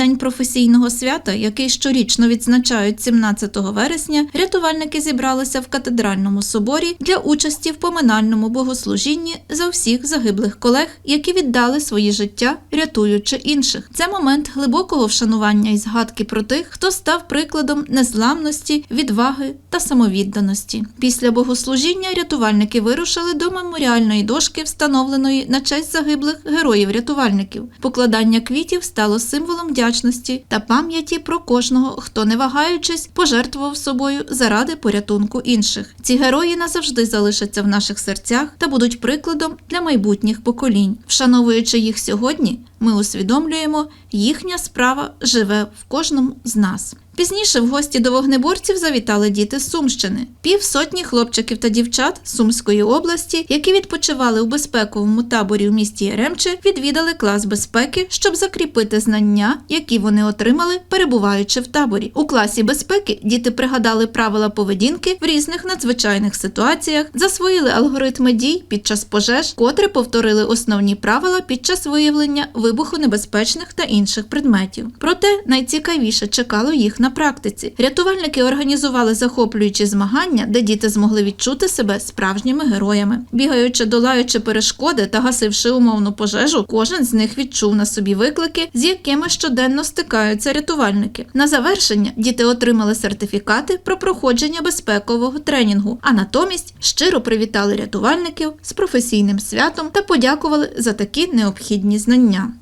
день професійного свята, який щорічно відзначають 17 вересня, рятувальники зібралися в катедральному соборі для участі в поминальному богослужінні за всіх загиблих колег, які віддали свої життя, рятуючи інших. Це момент глибокого вшанування і згадки про тих, хто став прикладом незламності, відваги та самовідданості. Після богослужіння рятувальники вирушили до меморіальної дошки, встановленої на честь загиблих героїв-рятувальників. Покладання квітів стало символом вдячності та пам'яті про кожного, хто, не вагаючись, пожертвував собою заради порятунку інших. Ці герої назавжди залишаться в наших серцях та будуть прикладом для майбутніх поколінь. Вшановуючи їх сьогодні, ми усвідомлюємо, їхня справа живе в кожному з нас. Пізніше в гості до вогнеборців завітали діти з Сумщини. Півсотні хлопчиків та дівчат з Сумської області, які відпочивали у безпековому таборі в місті Яремче, відвідали клас безпеки, щоб закріпити знання, які вони отримали, перебуваючи в таборі. У класі безпеки діти пригадали правила поведінки в різних надзвичайних ситуаціях, засвоїли алгоритми дій під час пожеж, котре повторили основні правила під час виявлення вибухонебезпечних та інших предметів. Проте найцікавіше чекало їх практиці. Рятувальники організували захоплюючі змагання, де діти змогли відчути себе справжніми героями. Бігаючи, долаючи перешкоди та гасивши умовну пожежу, кожен з них відчув на собі виклики, з якими щоденно стикаються рятувальники. На завершення діти отримали сертифікати про проходження безпекового тренінгу, а натомість щиро привітали рятувальників з професійним святом та подякували за такі необхідні знання.